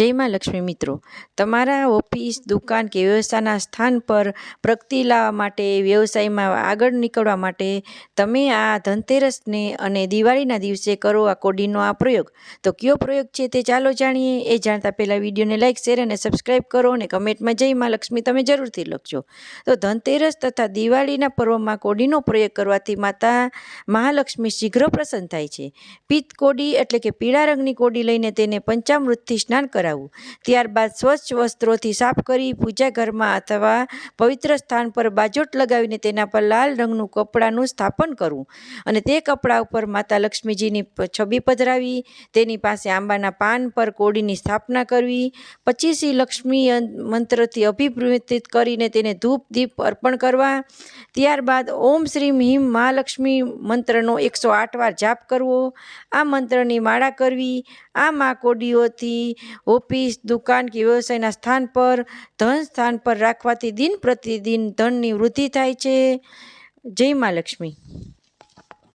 જય માં લક્ષ્મી મિત્રો, તમારા ઓફિસ, દુકાન કે વ્યવસાયના સ્થાન પર પ્રગતિ લાવવા માટે, વ્યવસાયમાં આગળ નીકળવા માટે તમે આ ધનતેરસને અને દિવાળીના દિવસે કરો આ કોડીનો આ પ્રયોગ. તો કયો પ્રયોગ છે તે ચાલો જાણીએ. એ જાણતા પહેલાં વિડીયોને લાઇક શેર અને સબસ્ક્રાઈબ કરો અને કમેન્ટમાં જય માં લક્ષ્મી તમે જરૂરથી લખજો. તો ધનતેરસ તથા દિવાળીના પર્વમાં કોડીનો પ્રયોગ કરવાથી માતા મહાલક્ષ્મી શીઘ્ર પ્રસન્ન થાય છે. પિત્ત કોડી એટલે કે પીળા રંગની કોડી લઈને તેને પંચામૃતથી સ્નાન કરાવવું ત્યારબાદ સ્વચ્છ વસ્ત્રોથી સાફ કરી પૂજા ઘરમાં અથવા પવિત્ર સ્થાન પર બાજોટ લગાવીને તેના પર લાલ રંગનું કપડાનું સ્થાપન કરવું અને તે કપડા ઉપર માતા લક્ષ્મીજીની છબી પધરાવી, તેની પાસે આંબાના પાન પર કોડીની સ્થાપના કરવી, પચીસી લક્ષ્મી મંત્રથી અભિપ્રેતિત કરીને તેને ધૂપ દીપ અર્પણ કરવા. ત્યારબાદ ઓમ શ્રી હિમ મહાલક્ષ્મી મંત્રનો એકસો આઠ વાર જાપ કરવો. આ મંત્રની માળા કરવી. આ મા કોડીઓથી ઓફિસ, દુકાન કે વ્યવસાયના સ્થાન પર, ધન સ્થાન પર રાખવાથી દિન પ્રતિદિન ધનની વૃદ્ધિ થાય છે. જય મા લક્ષ્મી.